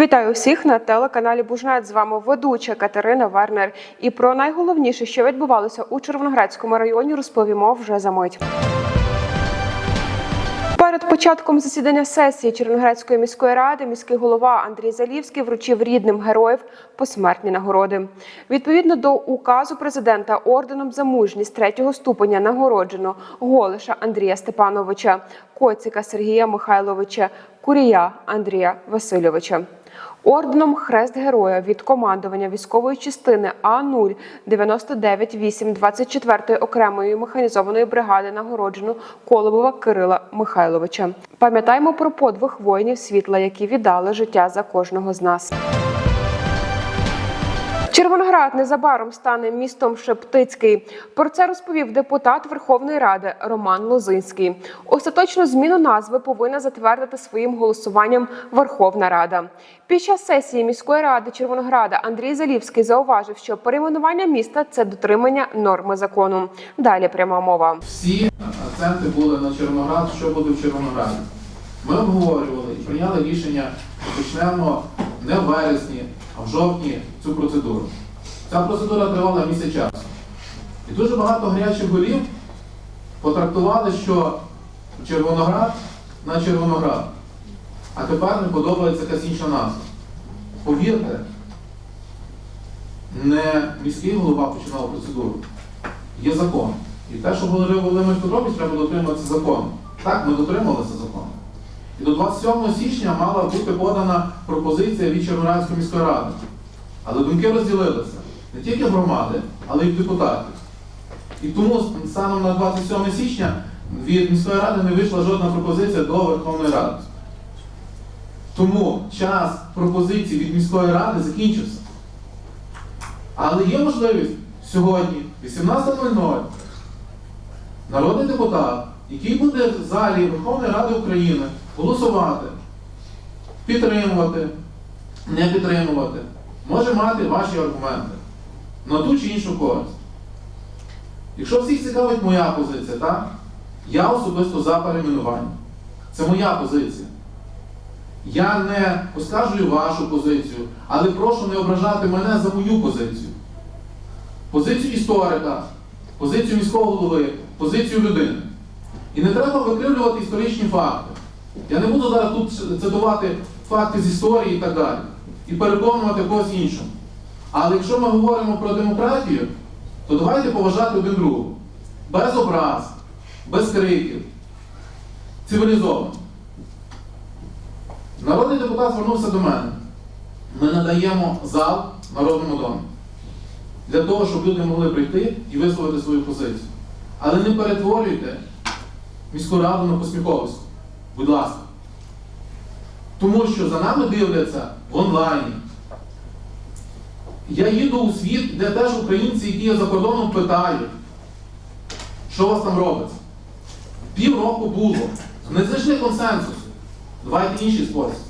Вітаю усіх на телеканалі Бужнет. З вами ведуча Катерина Вернер. І про найголовніше, що відбувалося у Червоноградському районі, розповімо вже за мить. Перед початком засідання сесії Червоноградської міської ради міський голова Андрій Залівський вручив рідним героїв посмертні нагороди. Відповідно до указу президента орденом за мужність третього ступеня нагороджено Голиша Андрія Степановича, Коціка Сергія Михайловича, Курія Андрія Васильовича. Орденом Хрест Героя від командування військової частини А 0998 24-ї окремої механізованої бригади нагороджено Колобова Кирила Михайловича. Пам'ятаємо про подвиг воїнів світла, які віддали життя за кожного з нас. Червоноград незабаром стане містом Шептицький. Про це розповів депутат Верховної Ради Роман Лозинський. Остаточну зміну назви повинна затвердити своїм голосуванням Верховна Рада. Під час сесії міської ради Червонограда Андрій Залівський зауважив, що перейменування міста це дотримання норми закону. Далі пряма мова. Всі акценти були на Червоноград, що буде в Червонограді. Ми обговорювали і прийняли рішення, почнемо не в вересні, в жовтні цю процедуру. Ця процедура тривала місяць часу. І дуже багато гарячих голів потрактували, що Червоноград на Червоноград. А тепер не подобається якась інша назва. Повірте, не міський голова починав процедуру. Є закон. І те, що говорив Володимир Петрович, треба дотримуватися закону. Так, ми дотрималися закону. І до 27 січня мала бути подана пропозиція від Червоноградської міської ради. Але думки розділилися не тільки громади, але й депутатів. І тому станом на 27 січня від міської ради не вийшла жодна пропозиція до Верховної Ради. Тому час пропозицій від міської ради закінчився. Але є можливість сьогодні, 18.00, народний депутат, який буде в залі Верховної Ради України голосувати, підтримувати, не підтримувати, може мати ваші аргументи на ту чи іншу користь. Якщо всіх цікавить моя позиція, так? Я особисто за перейменування. Це моя позиція. Я не оскаржую вашу позицію, але прошу не ображати мене за мою позицію. Позицію історика, позицію міського голови, позицію людини. І не треба викривлювати історичні факти. Я не буду зараз тут цитувати факти з історії і так далі. І переконувати когось іншого. Але якщо ми говоримо про демократію, то давайте поважати один другого. Без образ, без криків. Цивілізовано. Народний депутат звернувся до мене. Ми надаємо зал Народному домі. Для того, щоб люди могли прийти і висловити свою позицію. Але не перетворюйте міську раду на посміховисько. Будь ласка. Тому що за нами дивляться в онлайні. Я їду у світ, де теж українці, які є за кордоном, питають, що у вас там робиться. Півроку було. Не знайшли консенсусу. Давайте інший спосіб.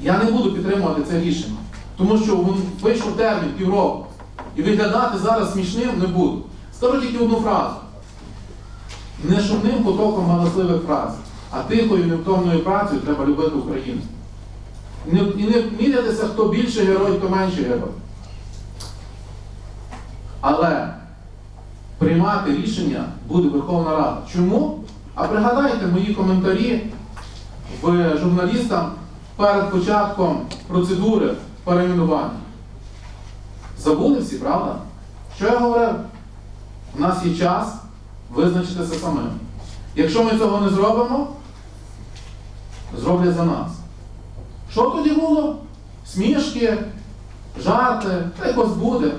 Я не буду підтримувати це рішення, тому що вийшов термін півроку. І виглядати зараз смішним не буду. Скажу тільки одну фразу. Не шумним потоком галасливих фраз, а тихою невтомною працею треба любити Україну. І не, мірятися, хто більше герой, хто менше герой. Але приймати рішення буде Верховна Рада. Чому? А пригадайте мої коментарі в журналістам перед початком процедури перейменування. Забули всі, правда? Що я говорив? У нас є час визначитися самим. Якщо ми цього не зробимо, зроблять за нас. Що тоді було? Смішки, жарти, та якось буде.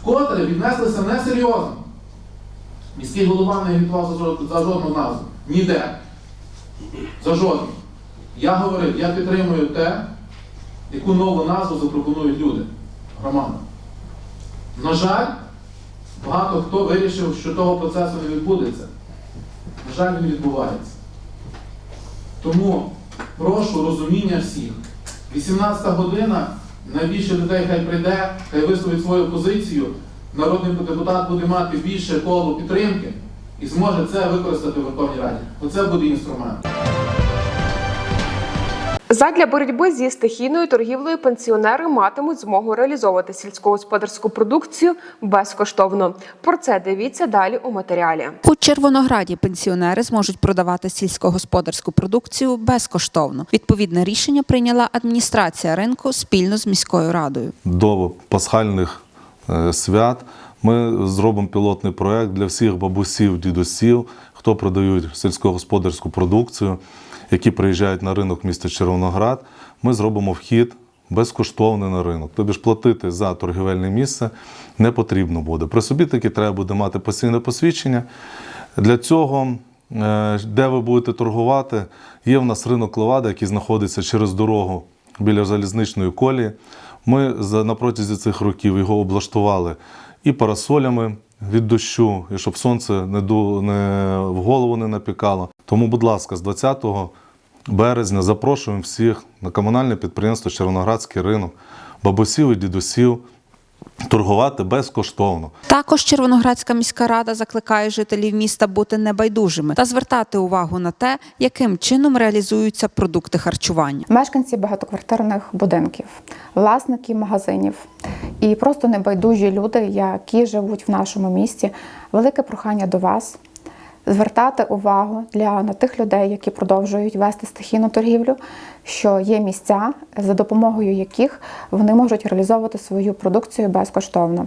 Вкотре віднеслися несерйозно. Міський голова не агітував за жод- за жодну назву. Ніде. За жодну. Я говорив, я підтримую те, яку нову назву запропонують люди, громада. На жаль, багато хто вирішив, що того процесу не відбудеться. На жаль, він відбувається. Тому прошу розуміння всіх. 18 година, найбільше людей хай прийде, хай висловить свою позицію. Народний депутат буде мати більше коло підтримки і зможе це використати в Верховній Раді. Оце буде інструмент. Задля боротьби зі стихійною торгівлею пенсіонери матимуть змогу реалізовувати сільськогосподарську продукцію безкоштовно. Про це дивіться далі у матеріалі. У Червонограді пенсіонери зможуть продавати сільськогосподарську продукцію безкоштовно. Відповідне рішення прийняла адміністрація ринку спільно з міською радою. до пасхальних е, свят ми зробимо пілотний проект для всіх бабусів, дідусів, хто продають сільськогосподарську продукцію, які приїжджають на ринок міста Червоноград. Ми зробимо вхід безкоштовний на ринок. Тобі ж платити за торгівельне місце не потрібно буде. При собі таки треба буде мати постійне посвідчення. Для цього, е, де ви будете торгувати, є в нас ринок Левада, який знаходиться через дорогу біля залізничної колії. Ми на протязі цих років його облаштували і парасолями від дощу, і щоб сонце не в голову не напікало. Тому, будь ласка, з 20 березня запрошуємо всіх на комунальне підприємство Червоноградський ринок, бабусів і дідусів торгувати безкоштовно. Також Червоноградська міська рада закликає жителів міста бути небайдужими та звертати увагу на те, яким чином реалізуються продукти харчування. мешканці багатоквартирних будинків, власники магазинів і просто небайдужі люди, які живуть в нашому місті. Велике прохання до вас звертати увагу для на тих людей, які продовжують вести стихійну торгівлю, що є місця, за допомогою яких вони можуть реалізовувати свою продукцію безкоштовно.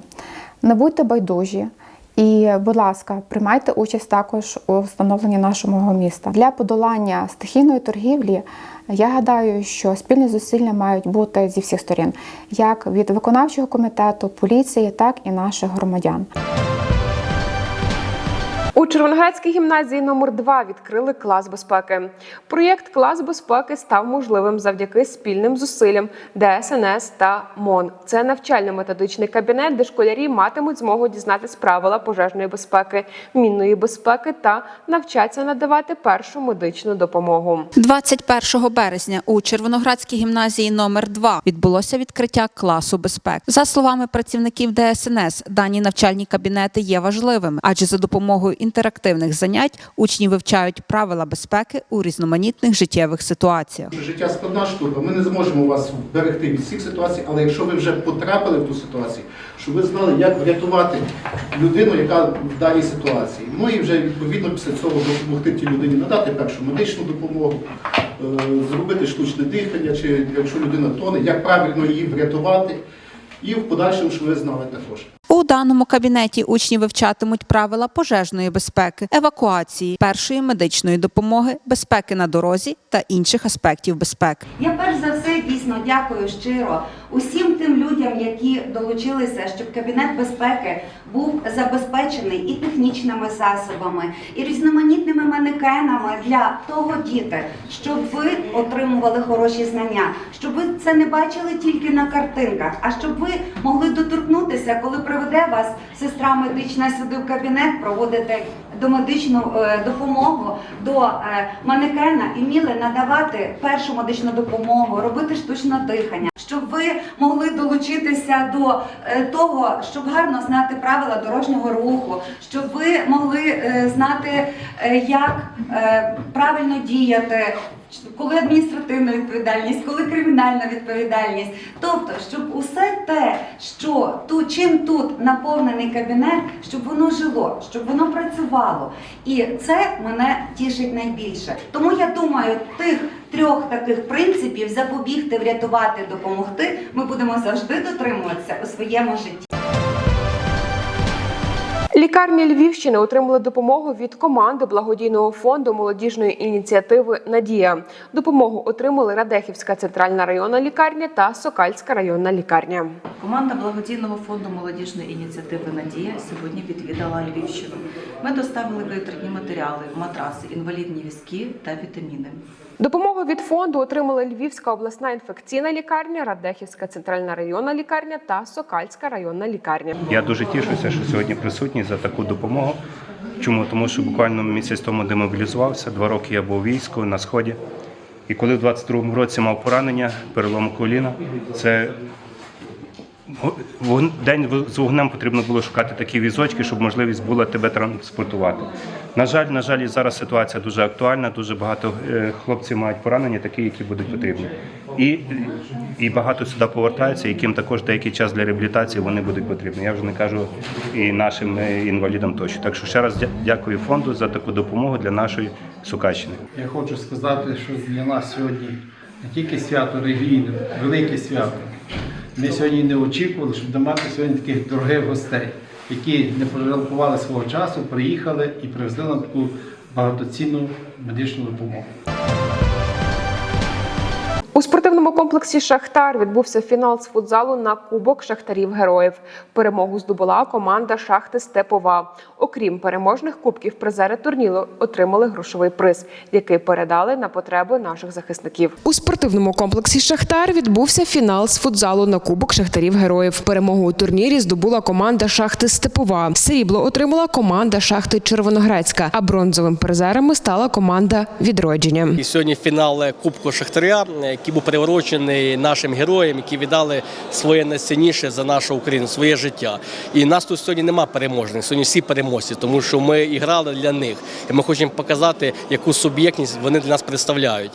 Не будьте байдужі. І, будь ласка, приймайте участь також у встановленні нашого міста. Для подолання стихійної торгівлі я гадаю, що спільні зусилля мають бути зі всіх сторін, як від виконавчого комітету, поліції, так і наших громадян. У Червоноградській гімназії номер 2 відкрили клас безпеки. Проєкт Клас безпеки став можливим завдяки спільним зусиллям ДСНС та МОН. Це навчально-методичний кабінет, де школярі матимуть змогу дізнатись правила пожежної безпеки, мінної безпеки та навчаться надавати першу медичну допомогу. 21 березня у Червоноградській гімназії номер 2 відбулося відкриття класу безпеки. За словами працівників ДСНС, дані навчальні кабінети є важливими, адже за допомогою інтерактивних занять учні вивчають правила безпеки у різноманітних життєвих ситуаціях. Життя складна штука. Ми не зможемо вас вберегти від всіх ситуацій, але якщо ви вже потрапили в ту ситуацію, щоб ви знали, як врятувати людину, яка в даній ситуації. Ну і вже відповідно після цього допомогти тій людині надати першу медичну допомогу, е, зробити штучне дихання, чи якщо людина тоне, як правильно її врятувати, і в подальшому, щоб ви знали також. Даному кабінеті учні вивчатимуть правила пожежної безпеки, евакуації, першої медичної допомоги, безпеки на дорозі та інших аспектів безпеки. Я перш за все дійсно дякую щиро усім тим людям, які долучилися, щоб кабінет безпеки був забезпечений і технічними засобами, і різноманітними манекенами для того діти, щоб ви отримували хороші знання, щоб ви це не бачили тільки на картинках, а щоб ви могли доторкнутися, коли приведе вас сестра медична сюди в кабінет, проводити домедичну е, допомогу до е, манекена і вміли надавати першу медичну допомогу, робити штучне дихання, щоб ви могли долучитися до е, того, щоб гарно знати правила дорожнього руху, щоб ви могли знати, як правильно діяти. Коли адміністративна відповідальність, коли кримінальна відповідальність, тобто, щоб усе те, що тут чим тут наповнений кабінет, щоб воно жило, щоб воно працювало, і це мене тішить найбільше. Тому я думаю, тих трьох таких принципів запобігти, врятувати, допомогти, ми будемо завжди дотримуватися у своєму житті. Лікарні Львівщини отримали допомогу від команди благодійного фонду молодіжної ініціативи Надія. Допомогу отримали Радехівська центральна районна лікарня та Сокальська районна лікарня. Команда благодійного фонду молодіжної ініціативи Надія сьогодні відвідала Львівщину. Ми доставили витратні матеріали, матраси, інвалідні візки та вітаміни. Допомогу від фонду отримали Львівська обласна інфекційна лікарня, Радехівська центральна районна лікарня та Сокальська районна лікарня. Я дуже тішуся, що сьогодні присутній за таку допомогу. Чому? Тому що буквально місяць тому демобілізувався, два роки я був війську на сході. І коли в 22-му році мав поранення, перелом коліна, це день з вогнем потрібно було шукати такі візочки, щоб можливість була тебе транспортувати. На жаль, на жаль, зараз ситуація дуже актуальна. Дуже багато е, хлопців мають поранення, такі, які будуть потрібні. І, і багато сюди повертаються, яким також деякий час для реабілітації вони будуть потрібні. Я вже не кажу і нашим е, інвалідам тощо. Так що ще раз дякую фонду за таку допомогу для нашої Сукаччини. Я хочу сказати, що для нас сьогодні не тільки свято релігійне, велике свято. Ми сьогодні не очікували, щоб мати сьогодні таких дорогих гостей, які не пожалкували свого часу, приїхали і привезли нам таку багатоцінну медичну допомогу. У спортивному комплексі Шахтар відбувся фінал з футзалу на Кубок Шахтарів Героїв. Перемогу здобула команда Шахти Степова. Окрім переможних кубків, призери турніру отримали грошовий приз, який передали на потреби наших захисників. У спортивному комплексі Шахтар відбувся фінал з футзалу на Кубок Шахтарів Героїв. Перемогу у турнірі здобула команда Шахти Степова. Срібло отримала команда Шахти Червоноградська, а бронзовим призерами стала команда Відродження. І сьогодні фінал Кубку Шахтаря, е, який був приурочений нашим героям, які віддали своє найцінніше за нашу Україну, своє життя. І нас тут сьогодні нема переможних, сьогодні всі переможці, тому що ми і грали для них. І ми хочемо показати, яку суб'єктність вони для нас представляють.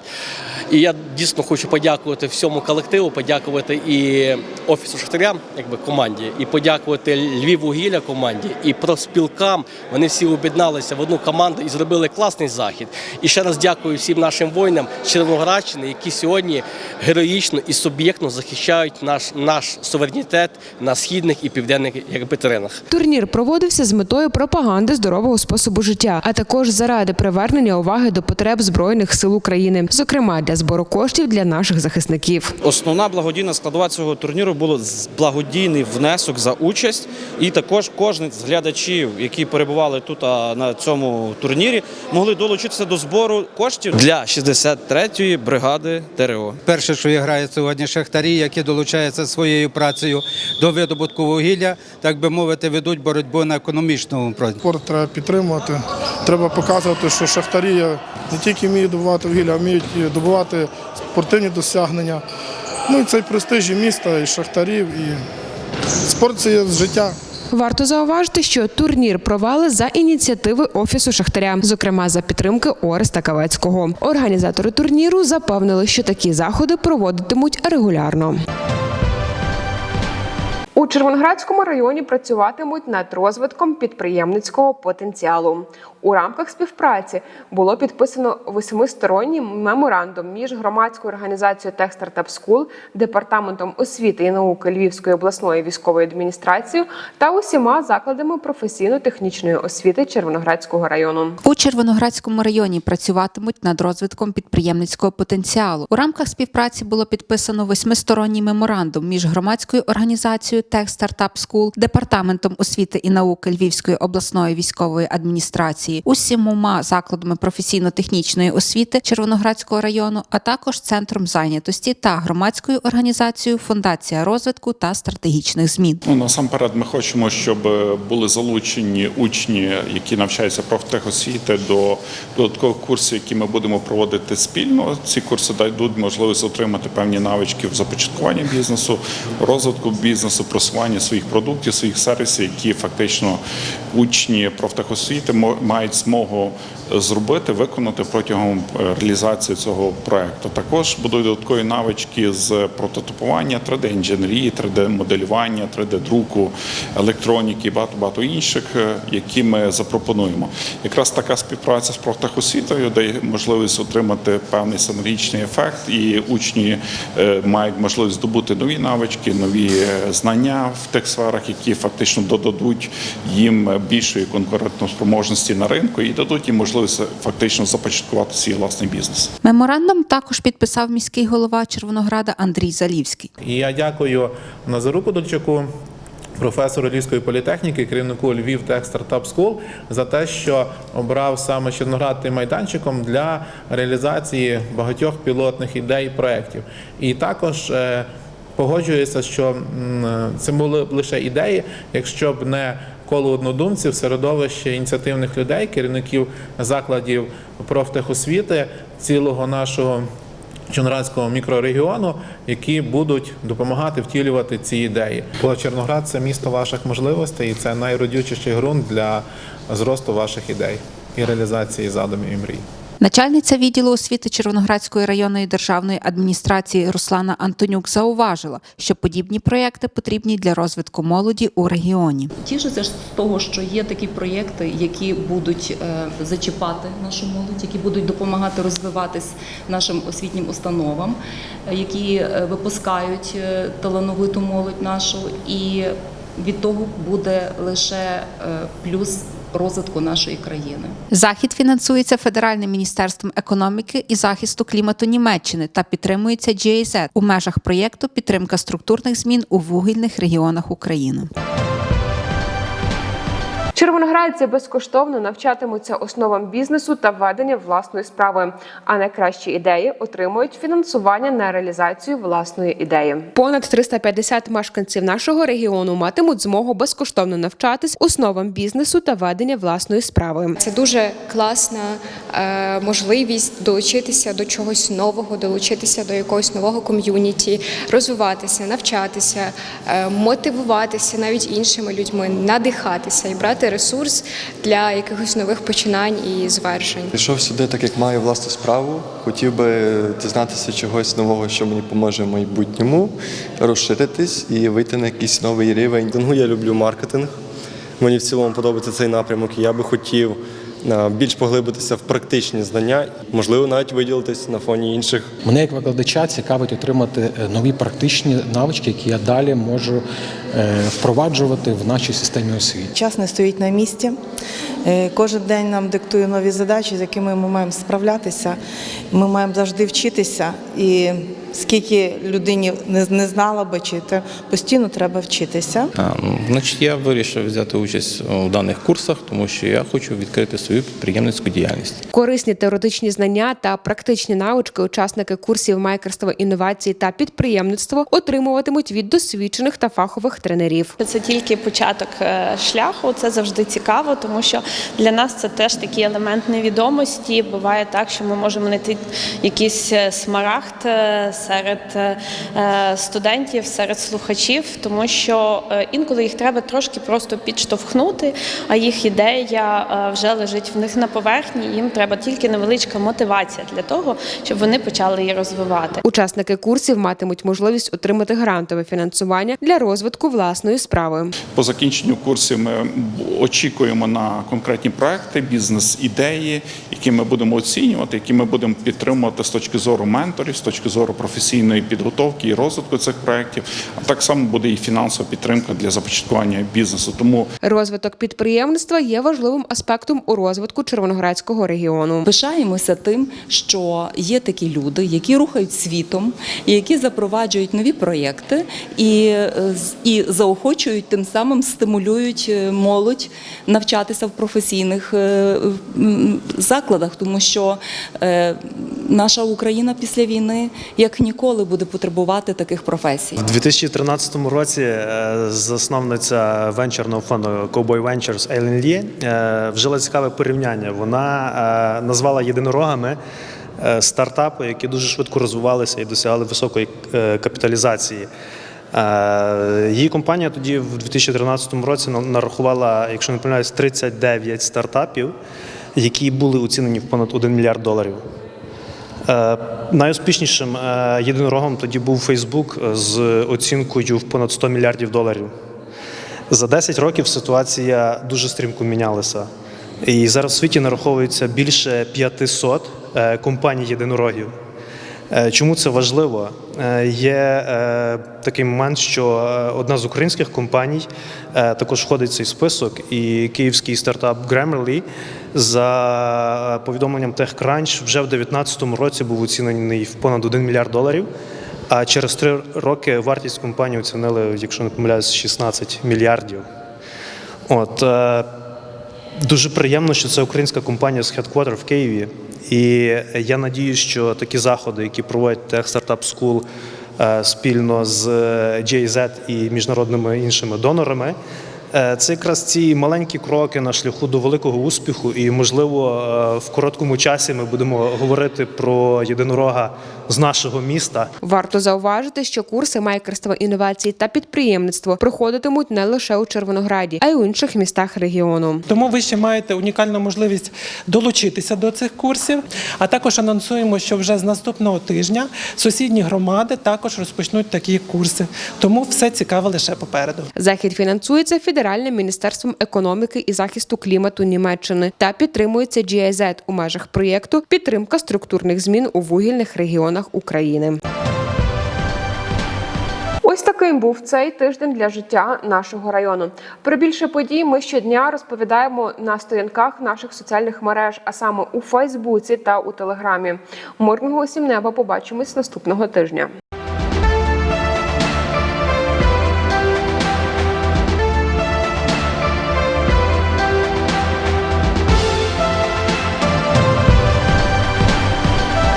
І я дійсно хочу подякувати всьому колективу, подякувати і офісу Шахтаря, якби команді, і подякувати Львіввугілля команді, і профспілкам. Вони всі об'єдналися в одну команду і зробили класний захід. І ще раз дякую всім нашим воїнам Червоноградщини, які сьогодні героїчно і суб'єктно захищають наш, наш суверенітет на східних і південних теренах. Турнір проводився з метою пропаганди здорового способу життя, а також заради привернення уваги до потреб збройних сил України, зокрема для збору коштів для наших захисників. Основна благодійна складова цього турніру було з- благодійний внесок за участь, і також кожен з глядачів, які перебували тут на цьому турнірі, могли долучитися до збору коштів для 63-ї бригади ТРО. Перше, що грає сьогодні шахтарі, які долучаються своєю працею до видобутку вугілля, так би мовити, ведуть боротьбу на економічному фронті. Спорт треба підтримувати. Треба показувати, що шахтарі не тільки вміють добувати вугілля, а вміють добувати спортивні досягнення. Ну і цей престиж і міста, і шахтарів, і спорт це є життя. Варто зауважити, що турнір провели за ініціативи офісу Шахтаря, зокрема за підтримки Ореста Кавецького. Організатори турніру запевнили, що такі заходи проводитимуть регулярно. У Червоноградському районі працюватимуть над розвитком підприємницького потенціалу. У рамках співпраці було підписано восьмисторонній меморандум між громадською організацією Tech Startup School, департаментом освіти і науки Львівської обласної військової адміністрації та усіма закладами професійно-технічної освіти Червоноградського району. У Червоноградському районі працюватимуть над розвитком підприємницького потенціалу. У рамках співпраці було підписано восьмисторонній меморандум між громадською організацією Tech Startup School, департаментом освіти і науки Львівської обласної військової адміністрації, усіма закладами професійно-технічної освіти Червоноградського району, а також центром зайнятості та громадською організацією Фундація розвитку та стратегічних змін. Ну, насамперед, ми хочемо, щоб е, були залучені учні, які навчаються профтехосвіти, до додаткових курсів, які ми будемо проводити спільно. Ці курси дадуть можливість отримати певні навички в започаткуванні бізнесу, розвитку бізнесу, просування своїх продуктів, своїх сервісів, які фактично учні профтехосвіти мо- мають змогу зробити, виконати протягом е, реалізації цього проекту. Також будуть додаткові навички з прототипування, 3D-інженерії, 3D-моделювання, 3D-друку, електроніки і багато багато інших, е, які ми запропонуємо. Якраз така співпраця з профтехосвітою дає можливість отримати певний саморічний ефект, і учні е, мають можливість здобути нові навички, нові знання в тих сферах, які фактично додадуть їм більшої конкурентоспроможності на ринку і дадуть їм можливість фактично започаткувати свій власний бізнес. Меморандум також підписав міський голова Червонограда Андрій Залівський. І я дякую Назару Подольчаку, професору Львівської політехніки, керівнику Львів Tech Startup School за те, що обрав саме Чорноград тим майданчиком для реалізації багатьох пілотних ідей і проєктів. І також е, погоджуюся, що це були б лише ідеї, якщо б не коло однодумців, середовище ініціативних людей, керівників закладів профтехосвіти, цілого нашого Чорноградського мікрорегіону, які будуть допомагати втілювати ці ідеї. Бо Черноград це місто ваших можливостей, і це найродючіший ґрунт для зросту ваших ідей і реалізації задумів і мрій. Начальниця відділу освіти Червоноградської районної державної адміністрації Руслана Антонюк зауважила, що подібні проекти потрібні для розвитку молоді у регіоні. Тішуся з того, що є такі проєкти, які будуть е, зачіпати нашу молодь, які будуть допомагати розвиватись нашим освітнім установам, які е, випускають е, талановиту молодь нашу, і від того буде лише плюс розвитку нашої країни. Захід фінансується Федеральним міністерством економіки і захисту клімату Німеччини та підтримується GIZ у межах проєкту підтримка структурних змін у вугільних регіонах України. Червоноградці безкоштовно навчатимуться основам бізнесу та ведення власної справи. А найкращі ідеї отримують фінансування на реалізацію власної ідеї. Понад 350 мешканців нашого регіону матимуть змогу безкоштовно навчатись основам бізнесу та ведення власної справи. Це дуже класна е, можливість долучитися до чогось нового, долучитися до якогось нового ком'юніті, розвиватися, навчатися, е, мотивуватися навіть іншими людьми, надихатися і брати ресурс для якихось нових починань і звершень. Прийшов сюди, так як маю власну справу. Хотів би дізнатися чогось нового, що мені поможе в майбутньому, розширитись і вийти на якийсь новий рівень. Ну, я люблю маркетинг. Мені в цілому подобається цей напрямок. і Я би хотів більш поглибитися в практичні знання, можливо, навіть виділитись на фоні інших. Мене як викладача цікавить отримати е, нові практичні навички, які я далі можу впроваджувати в нашій системі освіти. Час не стоїть на місці. Е, Кожен день нам диктує нові задачі, з якими ми маємо справлятися. Ми маємо завжди вчитися. І скільки людині не не знала би чити, постійно треба вчитися. А, ну, Значить, я вирішив взяти участь у даних курсах, тому що я хочу відкрити свою підприємницьку діяльність. Корисні теоретичні знання та практичні навички учасники курсів майстерства інновацій та підприємництво отримуватимуть від досвідчених та фахових тренерів. Це тільки початок е, шляху. Це завжди цікаво, тому що для нас це теж такий елемент невідомості. Буває так, що ми можемо знайти якийсь е, смарагд е, серед студентів, серед слухачів, тому що інколи їх треба трошки просто підштовхнути, а їх ідея вже лежить в них на поверхні. Їм треба тільки невеличка мотивація для того, щоб вони почали її розвивати. Учасники курсів матимуть можливість отримати грантове фінансування для розвитку власної справи. По закінченню курсів ми очікуємо на конкретні проекти, бізнес-ідеї, які ми будемо оцінювати, які ми будемо підтримувати з точки зору менторів, з точки зору професійної підготовки і розвитку цих проєктів. А так само буде і фінансова підтримка для започаткування бізнесу. Тому Розвиток підприємництва є важливим аспектом у розвитку Червоноградського регіону. Пишаємося тим, що є такі люди, які рухають світом, які запроваджують нові проєкти і, е, з- заохочують тим самим стимулюють е, молодь навчатися в професійних е, закладах, тому що е, наша Україна після війни як ніколи буде потребувати таких професій. У 2013 році засновниця венчурного фонду Cowboy Ventures Елен Лі вжила цікаве порівняння. Вона назвала єдинорогами стартапи, які дуже швидко розвивалися і досягали високої капіталізації. Е, Її компанія тоді в 2013 році нарахувала, якщо не помиляюсь, 39 стартапів, які були оцінені в понад 1 мільярд доларів. Е, Найуспішнішим е, єдинорогом тоді був Facebook з оцінкою в понад 100 мільярдів доларів. За 10 років ситуація дуже стрімко мінялася. І зараз в світі нараховується більше 500 е, компаній єдинорогів. Чому це важливо? Е, Є е, такий момент, що е, одна з українських компаній також входить в цей список, і київський стартап Grammarly за повідомленням TechCrunch вже в 2019 році був оцінений в понад 1 мільярд доларів. А через три роки вартість компанії оцінили, якщо не помиляюсь, 16 мільярдів. От дуже приємно, що це українська компанія з хедквотер в Києві. І я надію, що такі заходи, які проводять Tech Startup School е, спільно з JZ і міжнародними іншими донорами, Е, Це якраз ці маленькі кроки на шляху до великого успіху, і можливо е, в короткому часі ми будемо говорити про єдинорога з нашого міста. Варто зауважити, що курси майкерства інновацій та підприємництво проходитимуть не лише у Червонограді, а й у інших містах регіону. Тому ви ще маєте унікальну можливість долучитися до цих курсів. А також анонсуємо, що вже з наступного тижня сусідні громади також розпочнуть такі курси. Тому все цікаве лише попереду. Захід фінансується Федеральним міністерством економіки і захисту клімату Німеччини та підтримується GIZ у межах проєкту Підтримка структурних змін у вугільних регіонах України. Ось таким був цей тиждень для життя нашого району. Про більше подій ми щодня розповідаємо на сторінках наших соціальних мереж, а саме у Фейсбуці та у Телеграмі. Мирного усім неба побачимось наступного тижня.